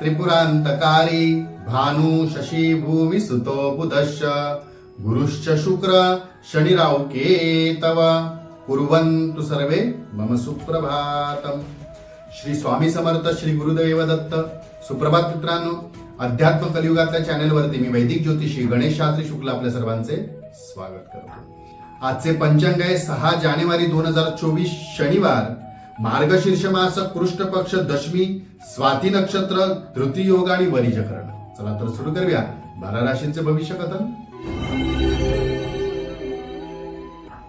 त्रिपुरांतकारी भानु शशी भूमी सुतो बुधश्च। गुरुश्च शुक्र शनिराव केतव। कुर्वन्तु सर्वे मम सुप्रभातम्। श्री स्वामी समर्थ श्री गुरुदेव दत्त सुप्रभात मित्रांनो. अध्यात्म कलियुगातल्या चॅनेलवरती मी वैदिक ज्योतिषी गणेश शास्त्री शुक्ल आपल्या सर्वांचे स्वागत करतो. आजचे पंचांग आहे सहा जानेवारी दोन हजार चोवीस शनिवार. मार्गशीर्ष मास कृष्ण पक्ष दशमी स्वाती नक्षत्र धृती योग आणि वरिजकरण. चला तर सुरू करूया. बारा राशींचे भविष्य कथन.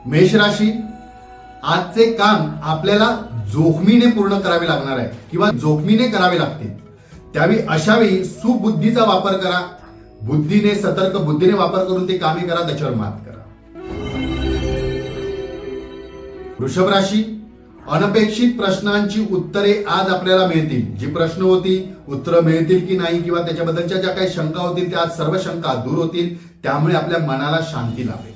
मेष राशी आजचे काम आपल्याला जोखमीने पूर्ण करावे लागणार आहे किंवा जोखमीने करावे लागते त्यावेळी अशावेळी सुबुद्धीचा वापर करा. बुद्धीने सतर्क बुद्धीने वापर करून ते कामे करा त्याच्यावर मात करा. वृषभ राशी अनपेक्षित प्रश्नांची उत्तरे आज आपल्याला मिळतील. जी प्रश्न होती उत्तरं मिळतील की नाही किंवा त्याच्याबद्दलच्या ज्या काही शंका होतील त्या आज सर्व शंका दूर होतील. त्यामुळे आपल्या मनाला शांती लाभेल.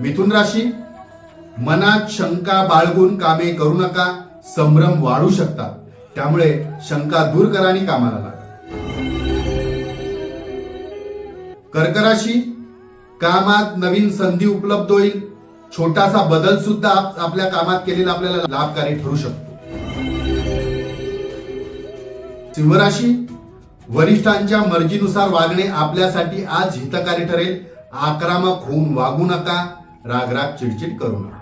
मिथुन राशी मनात शंका बाळगून कामे करू नका संभ्रम वाढू शकतात त्यामुळे शंका दूर करा आणि कामाला लागा. कर्कराशी कामात नवीन संधी उपलब्ध होईल. छोटासा बदल सुद्धा आपल्या कामात केलेला आपल्याला लाभकारी ठरू शकतो. सिंहराशी वरिष्ठांच्या मर्जीनुसार वागणे आपल्यासाठी आज हितकारी ठरेल. आक्रमक होऊन वागू नका. रागराग चिडचिड करू नका.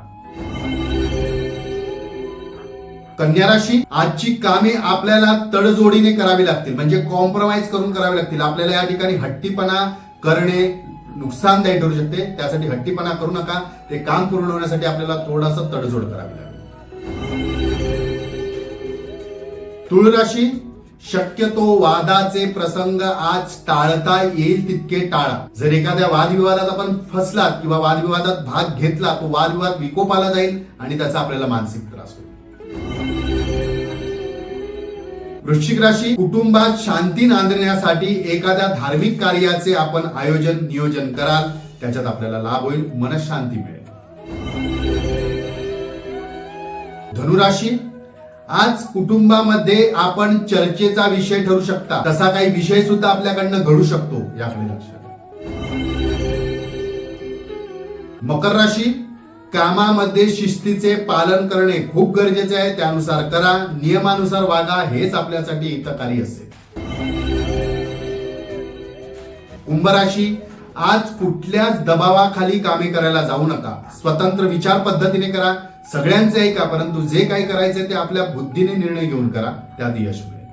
कन्या राशी आजची कामे आपल्याला तडजोडीने करावी लागतील. म्हणजे कॉम्प्रोमाइज करून करावी लागतील. आपल्याला या ठिकाणी हट्टीपणा करणे नुकसानदायी ठरू शकते. त्यासाठी हट्टीपणा करू नका. ते काम पूर्ण होण्यासाठी आपल्याला थोडासा तडजोड करावी लागेल. तुळ राशी शक्यतो वादाचे प्रसंग आज टाळता येईल तितके टाळा. जर एखाद्या वादविवादात आपण फसलात किंवा वादविवादात भाग घेतला तो वादविवाद विकोपाला जाईल आणि त्याचा आपल्याला मानसिक त्रास होईल वृश्चिक राशी कुटुंबात शांती नांदण्यासाठी एखाद्या धार्मिक कार्याचे आपण आयोजन नियोजन कराल. त्याच्यात आपल्याला लाभ होईल मनशांती मिळेल. धनुराशी आज कुटुंबामध्ये आपण चर्चेचा विषय ठरू शकता. तसा काही विषय सुद्धा आपल्याकडनं घडू शकतो याकडे लक्ष मकर राशी कामामध्ये शिस्तीचे पालन करणे खूप गरजेचे आहे. त्यानुसार करा नियमानुसार वागा हेच आपल्यासाठी हितकारी असेल कुंभराशी आज कुठल्याच दबावाखाली कामे करायला जाऊ नका. स्वतंत्र विचार पद्धतीने करा. सगळ्यांचे ऐका परंतु जे काही करायचे ते आपल्या बुद्धीने निर्णय घेऊन करा. त्यात यश मिळेल.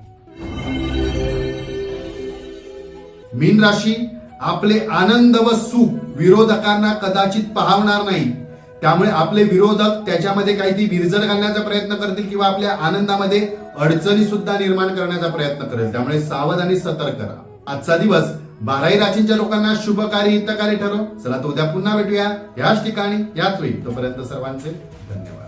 मीन राशी आपले आनंद व सुख विरोधकांना कदाचित पाहणार नाही. त्यामुळे आपले विरोधक त्याच्यामध्ये काही ती विरजण घालण्याचा प्रयत्न करतील किंवा आपल्या आनंदामध्ये अडचणी सुद्धा निर्माण करण्याचा प्रयत्न करेल. त्यामुळे सावध आणि सतर्क करा आजचा दिवस बाराही राशींच्या लोकांना शुभकारी हितकारी ठरो चला तो उद्या पुन्हा भेटूया. याच ठिकाणी याच वेळी. तोपर्यंत सर्वांचे धन्यवाद.